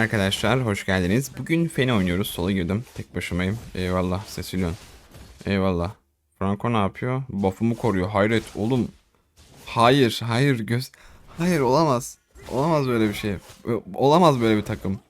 Arkadaşlar hoş geldiniz. Bugün Feni oynuyoruz. Sola girdim. Tek başımayım. Eyvallah Cecilion. Eyvallah. Franco ne yapıyor? Buff'umu koruyor. Hayret oğlum. Hayır, hayır göz. Hayır olamaz. Olamaz böyle bir şey. Olamaz böyle bir takım.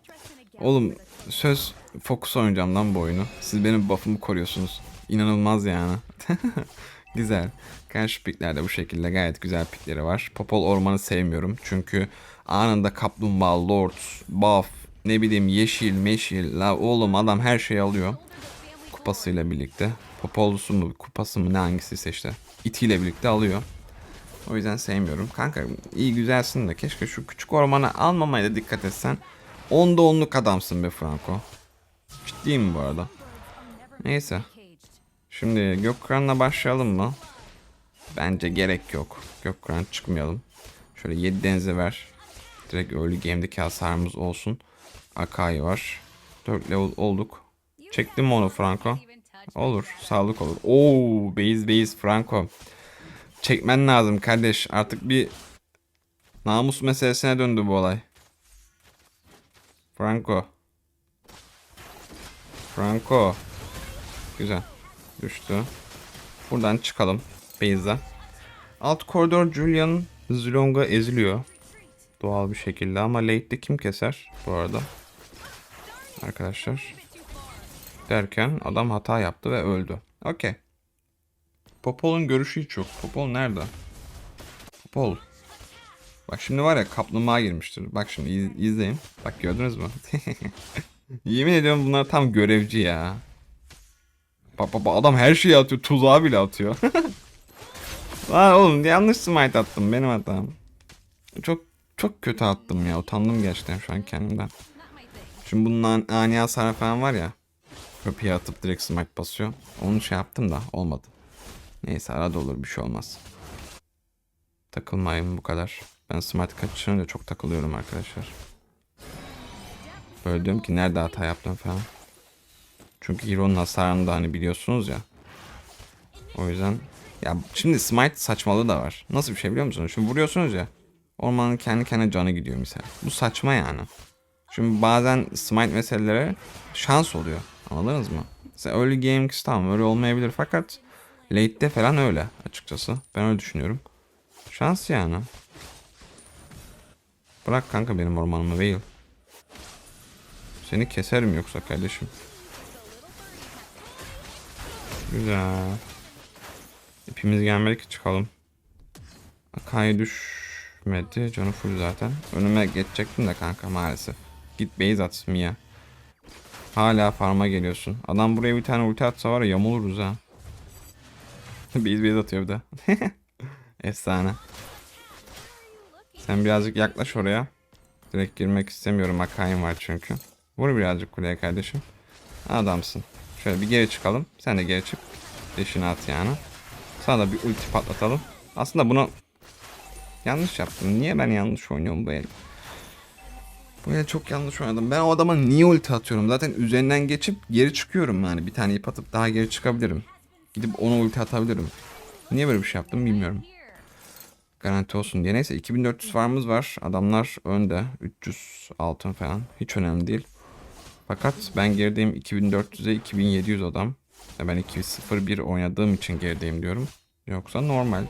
Oğlum söz fokus oynayacağım lan bu oyunu. Siz benim buff'umu koruyorsunuz. İnanılmaz yani. güzel. Karşı piklerde bu şekilde gayet güzel pikleri var. Popol ormanı sevmiyorum. Çünkü anında kaplumbağa, lord, buff, ne bileyim yeşil, meşil. La oğlum adam her şeyi alıyor. Kupasıyla birlikte. Popolusu mu, kupası mı ne hangisi işte. İtiyle birlikte alıyor. O yüzden sevmiyorum. Kanka iyi güzelsin de keşke şu küçük ormana almamaya da dikkat etsen. Onda onluk adamsın be Franco. Ciddiyim bu arada. Neyse. Şimdi Gökkıran'la başlayalım mı? Bence gerek yok. Gökkıran çıkmayalım. Şöyle 7 denize ver. Direkt early game'deki hasarımız olsun. Akai var. 4 level olduk. Çektim mi onu Franco? Olur. Sağlık olur. Oo, base base Franco. Çekmen lazım kardeş. Artık bir namus meselesine döndü bu olay. Franco. Franco. Güzel. Düştü. Buradan çıkalım. Base'den. Alt koridor Julian Zilong'a eziliyor. Doğal bir şekilde ama late'de kim keser bu arada? Arkadaşlar. Derken adam hata yaptı ve öldü. Okey. Popol'un görüşü hiç yok. Popol nerede? Popol. Bak şimdi var ya kaplumbağa girmiştir. Bak şimdi iz- izleyin. Bak gördünüz mü? Yemin ediyorum bunlar tam görevci ya. Bak bak adam her şeyi atıyor. Tuzağı bile atıyor. Lan oğlum yanlış smite attım. Benim hatam. Çok çok kötü attım ya. Utandım gerçekten şu an kendimden. Şimdi bunun an- ani hasar falan var ya. Köpeğe atıp direkt smite basıyor. Onu şey yaptım da olmadı. Neyse arada olur bir şey olmaz. Takılmayın bu kadar. Ben smite kaçırınca çok takılıyorum arkadaşlar. Böyle diyorum ki nerede hata yaptım falan. Çünkü Hero'nun hasarını da hani biliyorsunuz ya. O yüzden ya şimdi smite saçmalığı da var. Nasıl bir şey biliyor musunuz? Şimdi vuruyorsunuz ya. Ormanın kendi kendine canı gidiyor misal. Bu saçma yani. Şimdi bazen smite meseleleri şans oluyor. Anladınız mı? Mesela early game tamam öyle olmayabilir fakat late'de falan öyle açıkçası. Ben öyle düşünüyorum. Şans yani. Bırak kanka benim ormanımı Veil. Seni keserim yoksa kardeşim. Güzel. İpimiz gelmedi ki çıkalım. Akai düşmedi. Canı full zaten. Önüme geçecektim de kanka maalesef. Git base at Mia. Hala farma geliyorsun. Adam buraya bir tane ulti atsa var ya yamuluruz ha. base base atıyor bir de. Efsane. Sen birazcık yaklaş oraya. Direkt girmek istemiyorum. Akai'm var çünkü. Vur birazcık kuleye kardeşim. Adamsın. Şöyle bir geri çıkalım. Sen de geri çık. Deşini at yani. Sana da bir ulti patlatalım. Aslında bunu yanlış yaptım. Niye ben yanlış oynuyorum bu el? Bu el çok yanlış oynadım. Ben o adama niye ulti atıyorum? Zaten üzerinden geçip geri çıkıyorum yani. Bir tane ip atıp daha geri çıkabilirim. Gidip ona ulti atabilirim. Niye böyle bir şey yaptım bilmiyorum. Garanti olsun diye. Neyse 2400 farmımız var. Adamlar önde. 300 altın falan. Hiç önemli değil. Fakat ben gerideyim 2400'e 2700 adam. Ben 2-0-1 oynadığım için gerideyim diyorum. Yoksa normal.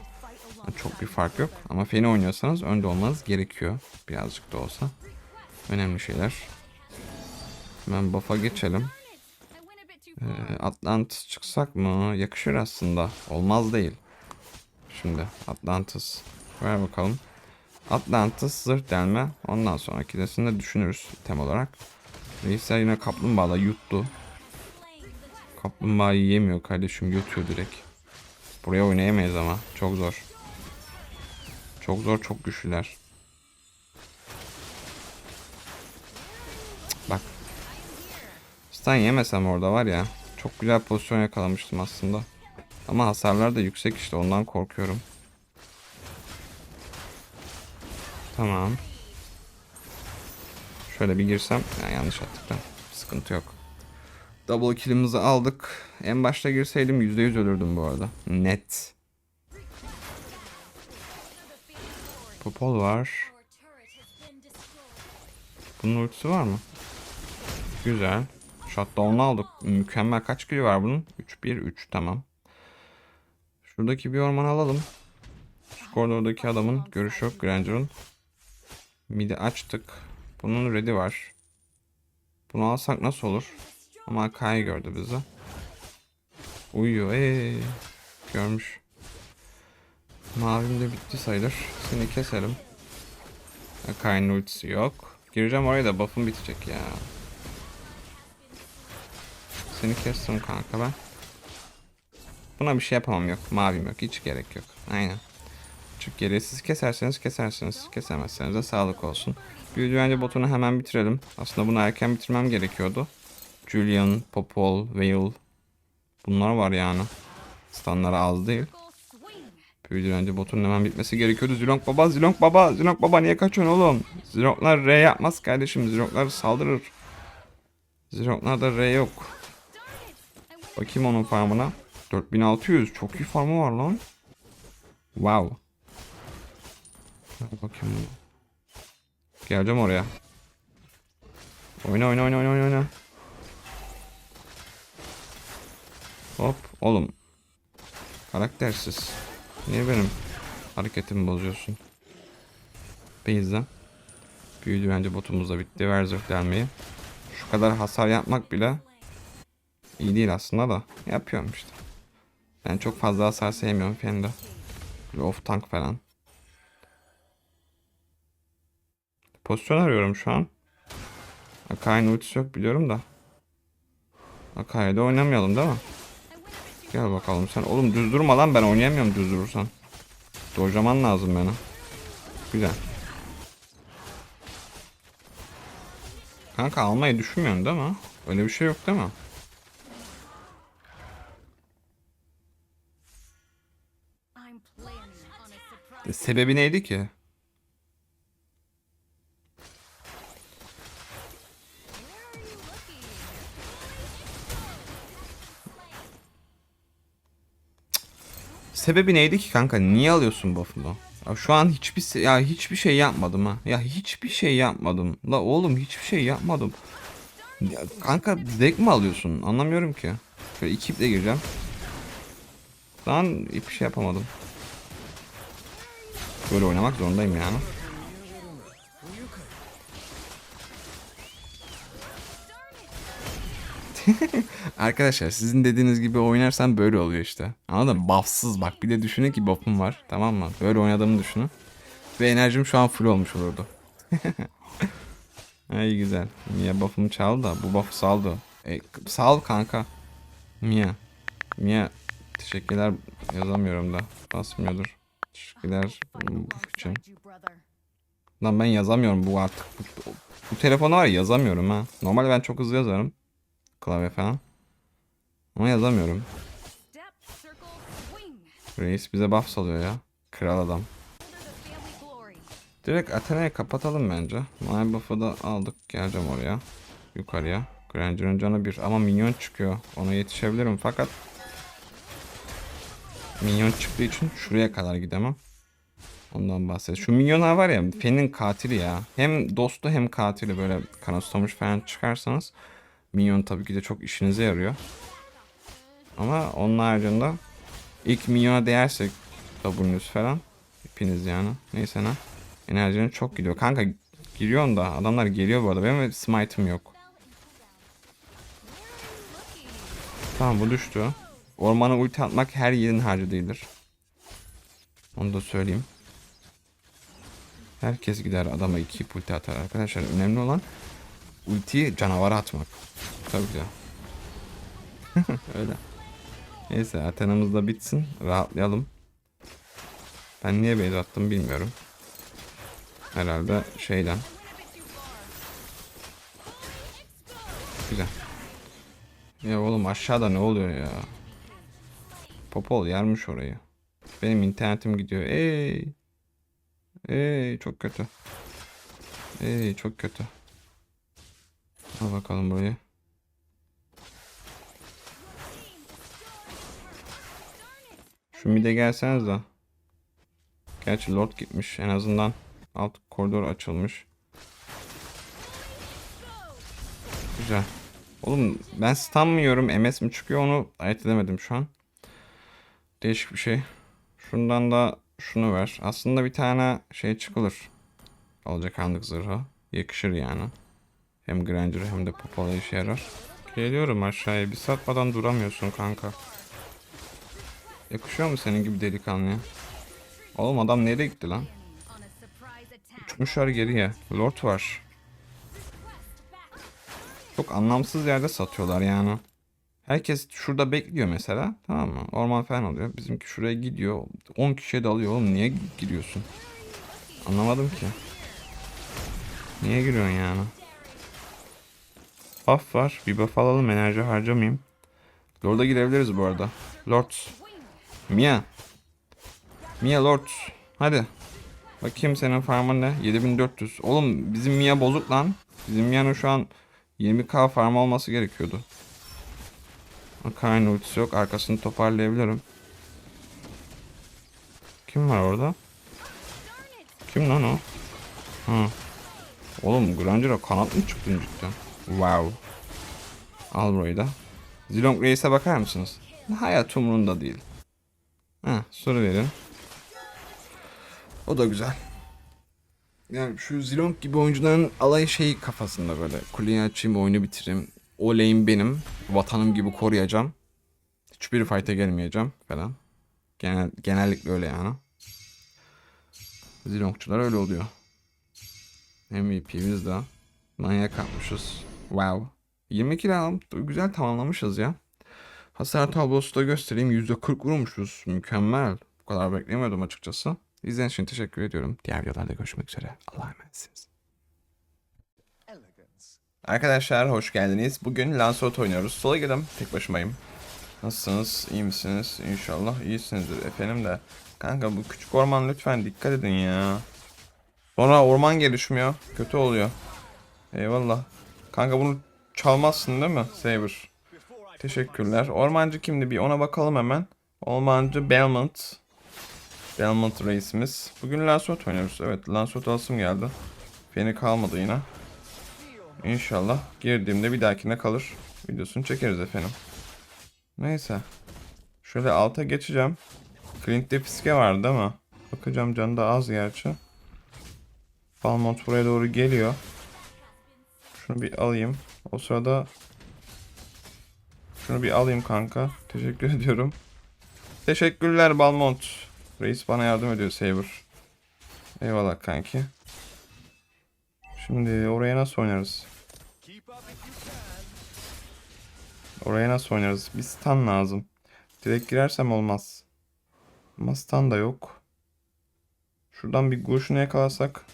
Çok bir fark yok. Ama Feni oynuyorsanız önde olmanız gerekiyor. Birazcık da olsa. Önemli şeyler. Hemen buff'a geçelim. Ee, Atlantis çıksak mı? Yakışır aslında. Olmaz değil. Şimdi Atlantis. Ver bakalım. Atlantis zırh delme. Ondan sonraki de düşünürüz tem olarak. Reisler yine kaplumbağala yuttu. Kaplumbağayı yemiyor kardeşim yutuyor direkt. Buraya oynayamayız ama. Çok zor. Çok zor çok güçlüler. Bak. Stun yemesem orada var ya. Çok güzel pozisyon yakalamıştım aslında. Ama hasarlar da yüksek işte ondan korkuyorum. Tamam. Şöyle bir girsem. Ya, yanlış attık. Sıkıntı yok. Double kill'imizi aldık. En başta girseydim %100 ölürdüm bu arada. Net. Popol var. Bunun ultisi var mı? Güzel. Shutdown'u aldık. Mükemmel. Kaç kilo var bunun? 3-1-3 tamam. Şuradaki bir ormanı alalım. Şu koridordaki adamın görüşü yok. Granger'ın. Midi açtık. Bunun ready var. Bunu alsak nasıl olur? Ama Akai gördü bizi. Uyuyor. Ee, görmüş. Mavim de bitti sayılır. Seni keserim. Akai'nin ultisi yok. Gireceğim oraya da buff'um bitecek ya. Seni kestim kanka ben. Buna bir şey yapamam yok. Mavim yok. Hiç gerek yok. Aynen. Çünkü geriye siz keserseniz kesersiniz. Kesemezseniz de sağlık olsun. Büyüdü bence botunu hemen bitirelim. Aslında bunu erken bitirmem gerekiyordu. Julian, Popol, Vale. Bunlar var yani. Standları az değil. Büyüdü bence botun hemen bitmesi gerekiyordu. Zilong baba, Zilong baba, Zilong baba niye kaçıyorsun oğlum? Zilonglar R yapmaz kardeşim. Zilonglar saldırır. Zilonglarda R yok. Bakayım onun farmına. 4600. Çok iyi farmı var lan. Wow. Bakayım. Geleceğim oraya. Oyna oyna oyna oyna oyna. Hop oğlum. Karaktersiz. Niye benim hareketimi bozuyorsun? Base'den. Büyüdü bence botumuz da bitti. Verzök delmeyi. Şu kadar hasar yapmak bile iyi değil aslında da. Yapıyorum işte. Ben çok fazla hasar sevmiyorum Fen'de. Böyle off tank falan. Pozisyon arıyorum şu an. Akai'nin ultisi yok biliyorum da. Akai'de oynamayalım değil mi? Gel bakalım sen. Oğlum düz durma lan ben oynayamıyorum düz durursan. Dojlaman lazım bana. Güzel. Kanka almayı düşünmüyorsun değil mi? Öyle bir şey yok değil mi? Sebebi neydi ki? Sebebi neydi ki kanka? Niye alıyorsun buff'unu? Ya şu an hiçbir ya hiçbir şey yapmadım ha. Ya hiçbir şey yapmadım. La oğlum hiçbir şey yapmadım. Ya kanka zevk mi alıyorsun? Anlamıyorum ki. Şöyle iki iple gireceğim. Daha hiçbir şey yapamadım. Böyle oynamak zorundayım yani. Arkadaşlar sizin dediğiniz gibi oynarsam böyle oluyor işte. Anladın mı? Buffsız bak. Bir de düşünün ki buff'um var. Tamam mı? Böyle oynadığımı düşünün. Ve enerjim şu an full olmuş olurdu. Ay güzel. Mia buff'umu çaldı da bu buff'u saldı. E, sağ ol kanka. Mia. Mia teşekkürler yazamıyorum da. Basmıyordur. Teşekkürler bu için. Lan ben yazamıyorum bu artık. Bu, bu telefonu var ya yazamıyorum ha. Normalde ben çok hızlı yazarım. Klavye falan. Ama yazamıyorum. Reis bize buff salıyor ya. Kral adam. Direkt Athena'yı kapatalım bence. My buff'ı da aldık. Geleceğim oraya. Yukarıya. Granger'ın canı bir. Ama minyon çıkıyor. Ona yetişebilirim fakat minyon çıktığı için şuraya kadar gidemem. Ondan bahset. Şu minyonlar var ya Fen'in katili ya. Hem dostu hem katili böyle kanoslamış falan çıkarsanız minyon tabii ki de çok işinize yarıyor. Ama onun haricinde ilk minyona değersek W'nüz falan hepiniz yani. Neyse ne. Enerjinin çok gidiyor. Kanka giriyorsun da adamlar geliyor bu arada. Benim smite'ım yok. Tamam bu düştü. Ormana ulti atmak her yerin harcı değildir. Onu da söyleyeyim. Herkes gider adama iki ulti atar arkadaşlar. Önemli olan ultiyi canavara atmak. Tabii ki. Öyle. Neyse Athena'mız da bitsin. Rahatlayalım. Ben niye base attım bilmiyorum. Herhalde şeyden. Güzel. Ya oğlum aşağıda ne oluyor ya? Popol yarmış orayı. Benim internetim gidiyor. Ey. Ey çok kötü. Ey çok kötü. Al bakalım burayı. Şu mide gelseniz de. Gerçi Lord gitmiş. En azından alt koridor açılmış. Güzel. Oğlum ben stun mı yiyorum MS mi çıkıyor onu ayırt edemedim şu an. Değişik bir şey. Şundan da şunu ver. Aslında bir tane şey çıkılır. Alacakaranlık zırhı. Yakışır yani. Hem Granger hem de Popol'a işe yarar. Geliyorum aşağıya. Bir satmadan duramıyorsun kanka. Yakışıyor mu senin gibi delikanlıya? Oğlum adam nereye gitti lan? Uçmuşlar geriye. Lord var. Çok anlamsız yerde satıyorlar yani. Herkes şurada bekliyor mesela. Tamam mı? Orman falan alıyor. Bizimki şuraya gidiyor. 10 kişiye dalıyor oğlum. Niye giriyorsun? Anlamadım ki. Niye giriyorsun yani? Buff var. Bir buff alalım. Enerji harcamayayım. Lord'a girebiliriz bu arada. Lord. Mia. Mia Lord. Hadi. Bakayım senin farmın ne? 7400. Oğlum bizim Mia bozuk lan. Bizim Mia'nın şu an 20k farm olması gerekiyordu. Akarin ultisi yok. Arkasını toparlayabilirim. Kim var orada? Kim lan o? Ha. Oğlum Granger'a kanat mı çıktın cidden? Wow. Al burayı da. Zilong Reis'e bakar mısınız? Hayat umurunda değil. Ha, soru verin. O da güzel. Yani şu Zilong gibi oyuncuların alay şeyi kafasında böyle. Kuleyi açayım oyunu bitireyim. O lane benim. Vatanım gibi koruyacağım. Hiçbir fight'e gelmeyeceğim falan. Genel, genellikle öyle yani. Zilongçular öyle oluyor. MVP'miz de manyak atmışız. Wow. 22 round güzel tamamlamışız ya. Hasar tablosu da göstereyim. %40 vurmuşuz. Mükemmel. Bu kadar beklemiyordum açıkçası. İzlediğiniz için teşekkür ediyorum. Diğer videolarda görüşmek üzere. Allah'a emanetsiniz. Arkadaşlar hoş geldiniz. Bugün Lancelot oynuyoruz. Sola gidelim. Tek başımayım. Nasılsınız? İyi misiniz? İnşallah iyisinizdir efendim de. Kanka bu küçük orman lütfen dikkat edin ya. Sonra orman gelişmiyor. Kötü oluyor. Eyvallah. Kanka bunu çalmazsın değil mi Saber? Teşekkürler. Ormancı kimdi bir ona bakalım hemen. Ormancı Belmont. Belmont reisimiz. Bugün Lancelot oynuyoruz. Evet Lancelot alsım geldi. Feni kalmadı yine. İnşallah girdiğimde bir dahakine kalır. Videosunu çekeriz efendim. Neyse. Şöyle alta geçeceğim. Clint'te fiske var değil mi? Bakacağım canı da az gerçi. Balmont buraya doğru geliyor. Şunu bir alayım. O sırada şunu bir alayım kanka. Teşekkür ediyorum. Teşekkürler Balmont. Reis bana yardım ediyor Saber. Eyvallah kanki. Şimdi oraya nasıl oynarız? Oraya nasıl oynarız? Bir stun lazım. Direkt girersem olmaz. Ama stun da yok. Şuradan bir kurşunu yakalasak.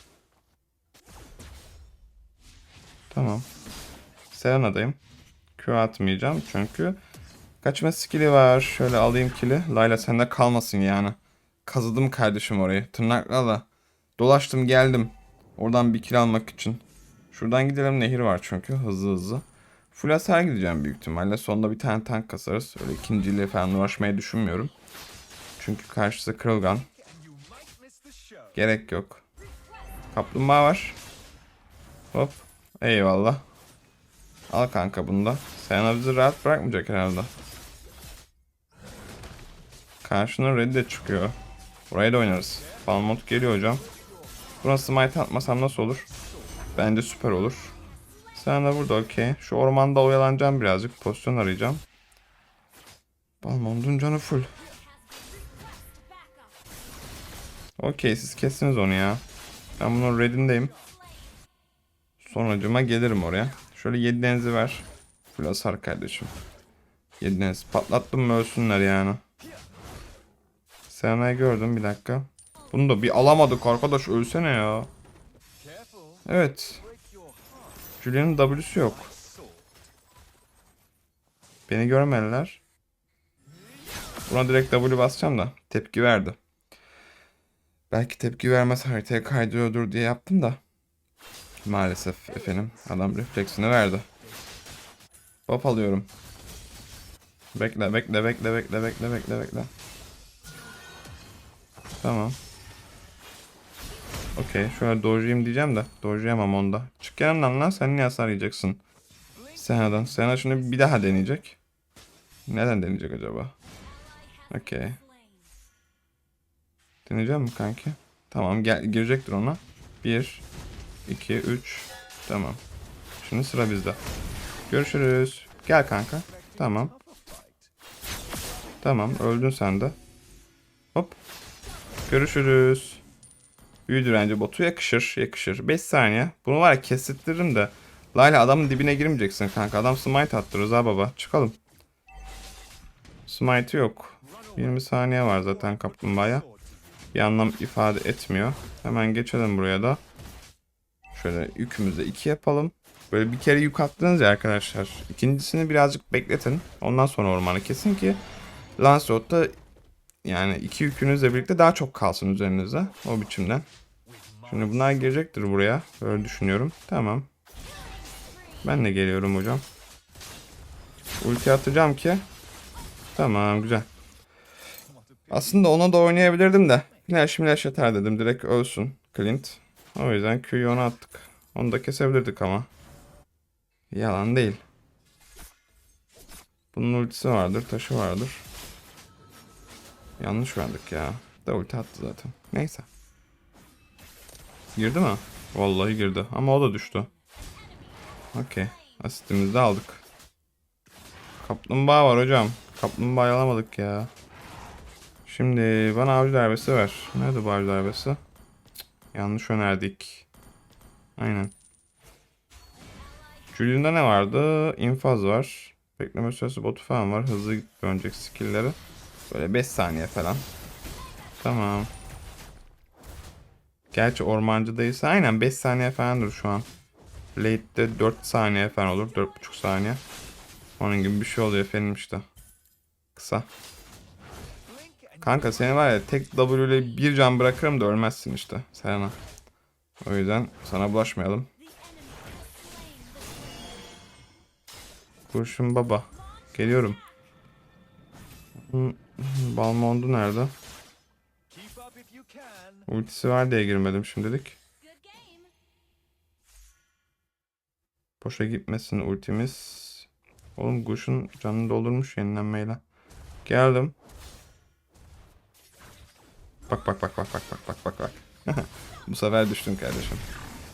Tamam. Serena'dayım. Q atmayacağım çünkü kaçma skill'i var. Şöyle alayım kili. Layla sende kalmasın yani. Kazıdım kardeşim orayı. Tırnaklarla. Dolaştım geldim. Oradan bir kill almak için. Şuradan gidelim nehir var çünkü hızlı hızlı. Full hasar gideceğim büyük ihtimalle. Sonunda bir tane tank kasarız. Öyle ikinciyle falan uğraşmayı düşünmüyorum. Çünkü karşısı kırılgan. Gerek yok. Kaplumbağa var. Hop. Eyvallah. Al kanka bunu da. Sen bizi rahat bırakmayacak herhalde. Karşına ready de çıkıyor. Buraya da oynarız. Balmont geliyor hocam. Buna smite atmasam nasıl olur? Bence süper olur. Sen de burada okey. Şu ormanda oyalanacağım birazcık. Pozisyon arayacağım. Balmont'un canı full. Okey siz kessiniz onu ya. Ben bunun ready'ndeyim. Sonucuma gelirim oraya. Şöyle 7 denizi ver. Full hasar kardeşim. 7 deniz. Patlattım mı ölsünler yani. Serena'yı gördüm bir dakika. Bunu da bir alamadık arkadaş ölsene ya. Evet. Julian'ın W'su yok. Beni görmediler. Buna direkt W basacağım da tepki verdi. Belki tepki vermez haritaya kaydırıyordur diye yaptım da. Maalesef efendim adam refleksini verdi. Hop alıyorum. Bekle bekle bekle bekle bekle bekle bekle. Tamam. Okey şöyle dojuyum diyeceğim de dojuyamam onda. Çık yanımdan lan sen niye hasar yiyeceksin? Sena'dan. Sena şimdi bir daha deneyecek. Neden deneyecek acaba? Okey. Deneyeceğim mi kanki? Tamam gel girecektir ona. 1 2 3 Tamam. Şimdi sıra bizde. Görüşürüz. Gel kanka. Tamam. Tamam öldün sen de. Hop. Görüşürüz. Büyü direnci botu yakışır yakışır. 5 saniye. Bunu var ya kesittiririm de. Layla adamın dibine girmeyeceksin kanka. Adam smite attı Rıza baba. Çıkalım. Smite yok. 20 saniye var zaten kaplumbağaya. Bir anlam ifade etmiyor. Hemen geçelim buraya da. Şöyle yükümüzü 2 yapalım. Böyle bir kere yük attınız ya arkadaşlar. İkincisini birazcık bekletin. Ondan sonra ormanı kesin ki Lancelot'ta yani iki yükünüzle birlikte daha çok kalsın üzerinize. O biçimden. Şimdi bunlar girecektir buraya. Böyle düşünüyorum. Tamam. Ben de geliyorum hocam. Ulti atacağım ki. Tamam güzel. Aslında ona da oynayabilirdim de. Flash flash yeter dedim. Direkt ölsün Clint. O yüzden Q'yu ona attık. Onu da kesebilirdik ama. Yalan değil. Bunun ultisi vardır, taşı vardır. Yanlış verdik ya. Da ulti attı zaten. Neyse. Girdi mi? Vallahi girdi. Ama o da düştü. Okey. Asistimizi de aldık. Kaplumbağa var hocam. Kaplumbağayı alamadık ya. Şimdi bana avcı darbesi ver. Nerede bu avcı darbesi? Yanlış önerdik. Aynen. Julian'da ne vardı? İnfaz var. Bekleme süresi botu falan var. Hızlı dönecek skill'leri. Böyle 5 saniye falan. Tamam. Gerçi ormancıdaysa aynen 5 saniye falandır şu an. Late'de 4 saniye falan olur. 4,5 saniye. Onun gibi bir şey oluyor efendim işte. Kısa. Kanka seni var ya tek W ile bir can bırakırım da ölmezsin işte. Serena. O yüzden sana bulaşmayalım. Kurşun baba. Geliyorum. Balmondu nerede? Ultisi var diye girmedim şimdilik. Boşa gitmesin ultimiz. Oğlum Gush'un canını doldurmuş yenilenmeyle. Geldim. Bak bak bak bak bak bak bak bak bak. Bu sefer düştün kardeşim.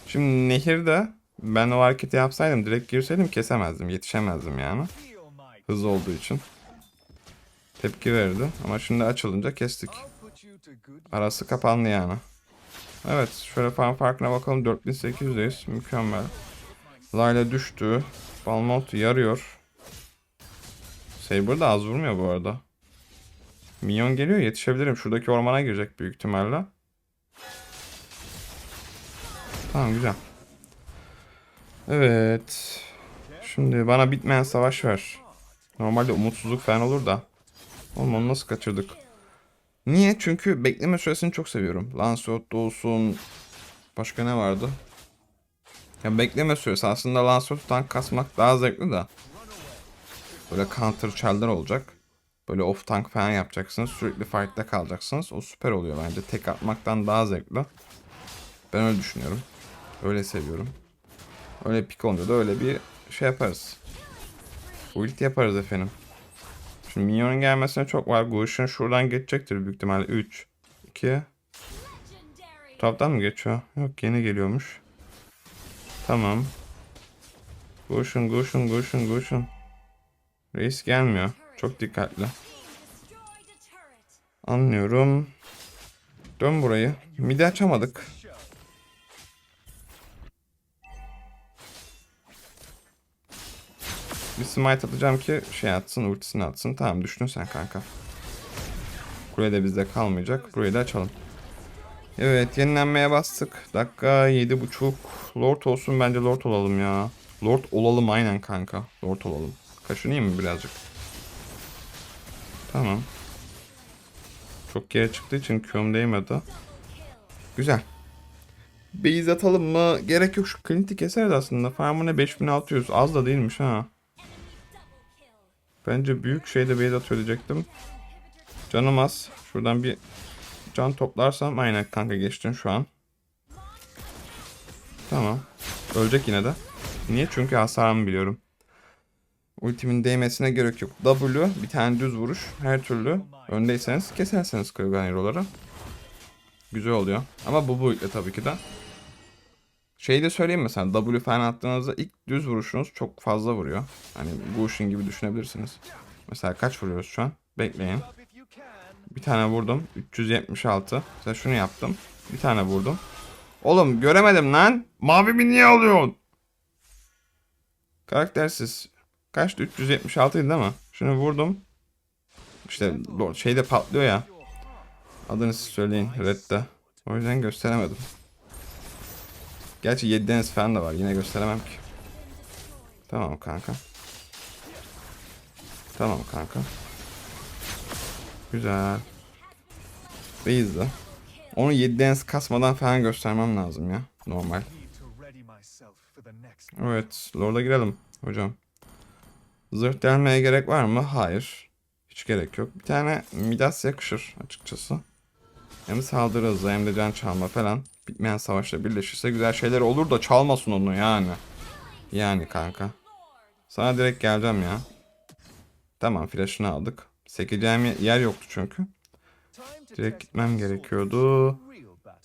Şimdi nehirde ben o hareketi yapsaydım direkt girseydim kesemezdim. Yetişemezdim yani. Hızlı olduğu için. Tepki verdi ama şimdi açılınca kestik. Arası kapandı yani. Evet şöyle fan farkına bakalım 4800'deyiz. Mükemmel. Layla düştü. Balmont yarıyor. Saber da az vurmuyor bu arada. Minyon geliyor yetişebilirim. Şuradaki ormana girecek büyük ihtimalle. Tamam güzel. Evet. Şimdi bana bitmeyen savaş ver. Normalde umutsuzluk falan olur da. Oğlum onu nasıl kaçırdık? Niye? Çünkü bekleme süresini çok seviyorum. Lancelot da olsun. Başka ne vardı? Ya bekleme süresi aslında Lancelot tank kasmak daha zevkli de. Böyle counter char'lar olacak. Böyle off tank falan yapacaksınız. Sürekli fight'ta kalacaksınız. O süper oluyor bence. Tek atmaktan daha zevkli. Ben öyle düşünüyorum. Öyle seviyorum. Öyle pik olunca da öyle bir şey yaparız. Ulti yaparız efendim. Şimdi minyonun gelmesine çok var. Gush'un şuradan geçecektir büyük ihtimalle. 3, 2, Legendary. Taraftan mı geçiyor? Yok yeni geliyormuş. Tamam. Koşun koşun koşun koşun. Reis gelmiyor. Çok dikkatli. Anlıyorum. Dön burayı. Midi açamadık. Bir smite atacağım ki şey atsın ultisini atsın. Tamam düştün sen kanka. Kule de bizde kalmayacak. Burayı da açalım. Evet yenilenmeye bastık. Dakika 7.5. Lord olsun bence Lord olalım ya. Lord olalım aynen kanka. Lord olalım. Kaşınayım mı birazcık? Tamam. Çok geri çıktığı için Q'm değmedi. Güzel. Base atalım mı? Gerek yok şu Clint'i keseriz aslında. Farmı ne 5600 az da değilmiş ha. Bence büyük şeyde base atıyor diyecektim. Canım az. Şuradan bir can toplarsam aynen kanka geçtin şu an. Tamam. Ölecek yine de. Niye? Çünkü hasarımı biliyorum. Ultimin değmesine gerek yok. W bir tane düz vuruş. Her türlü öndeyseniz keserseniz kırgan hero'ları. Güzel oluyor. Ama bu boyutla tabii ki de. Şey de söyleyeyim mesela W falan attığınızda ilk düz vuruşunuz çok fazla vuruyor. Hani Gushing gibi düşünebilirsiniz. Mesela kaç vuruyoruz şu an? Bekleyin. Bir tane vurdum. 376. Mesela şunu yaptım. Bir tane vurdum. Oğlum göremedim lan. Mavimi niye alıyorsun? Karaktersiz. Kaçtı? 376 idi değil mi? Şunu vurdum. İşte şeyde patlıyor ya. Adını siz söyleyin. Red'de. O yüzden gösteremedim. Gerçi 7 deniz falan da var. Yine gösteremem ki. Tamam kanka. Tamam kanka. Güzel. Ve izle. Onu 7 deniz kasmadan falan göstermem lazım ya. Normal. Evet. Lord'a girelim hocam. Zırh delmeye gerek var mı? Hayır. Hiç gerek yok. Bir tane Midas yakışır açıkçası. Hem saldırı hızı hem de can çalma falan. Bitmeyen savaşla birleşirse güzel şeyler olur da çalmasın onu yani. Yani kanka. Sana direkt geleceğim ya. Tamam flash'ını aldık. Sekeceğim ye- yer yoktu çünkü. Direkt gitmem gerekiyordu.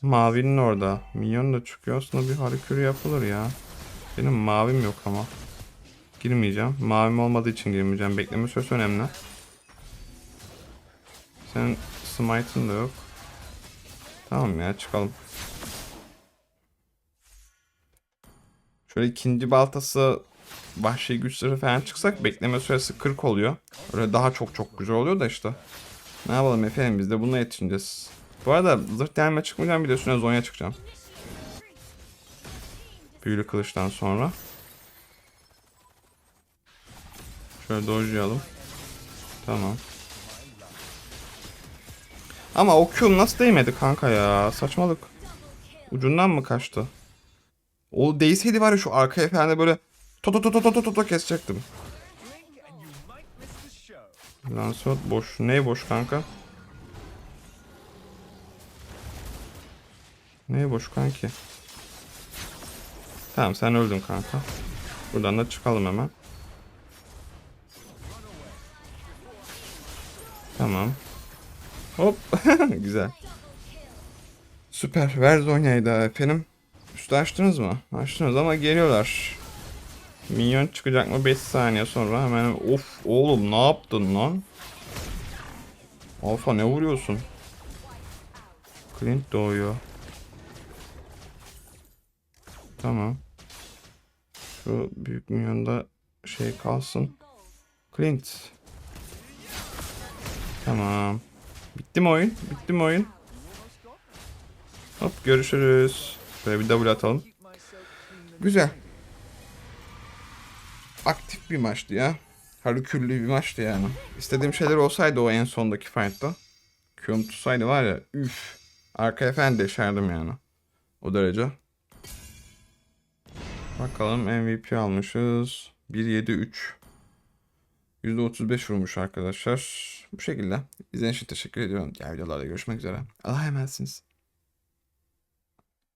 Mavinin orada. Minyon da çıkıyor. Aslında bir harikürü yapılır ya. Benim mavim yok ama. Girmeyeceğim. Mavim olmadığı için girmeyeceğim. Bekleme süresi önemli. Senin smite'ın da yok. Tamam ya çıkalım. Şöyle ikinci baltası vahşi güçleri falan çıksak bekleme süresi 40 oluyor. Öyle daha çok çok güzel oluyor da işte. Ne yapalım efendim biz de bununla yetişeceğiz. Bu arada zırh delme çıkmayacağım bir de üstüne zonya çıkacağım. Büyülü kılıçtan sonra. Şöyle dojlayalım. Tamam. Ama o Q nasıl değmedi kanka ya? Saçmalık. Ucundan mı kaçtı? O değseydi var ya şu arkaya falan böyle to to to to to to to kesecektim. Lancelot boş. Ney boş kanka? Ney boş kanki? Tamam sen öldün kanka. Buradan da çıkalım hemen. Tamam. Hop. Güzel. Süper. Ver Zonya'yı da efendim. Üstü açtınız mı? Açtınız ama geliyorlar. Minyon çıkacak mı 5 saniye sonra hemen of oğlum ne yaptın lan? Alfa ne vuruyorsun? Clint doğuyor. Tamam. Şu büyük minyonda şey kalsın. Clint. Tamam. Bitti mi oyun? Bitti mi oyun? Hop görüşürüz. Şöyle bir double atalım. Güzel. Aktif bir maçtı ya. Hariküllü bir maçtı yani. İstediğim şeyler olsaydı o en sondaki fight'ta. Q'um tutsaydı var ya üf. Arkaya falan deşerdim yani. O derece. Bakalım MVP almışız. 1-7-3. %35 vurmuş arkadaşlar. Bu şekilde. İzlediğiniz için teşekkür ediyorum. Diğer videolarda görüşmek üzere. Allah'a emanetsiniz.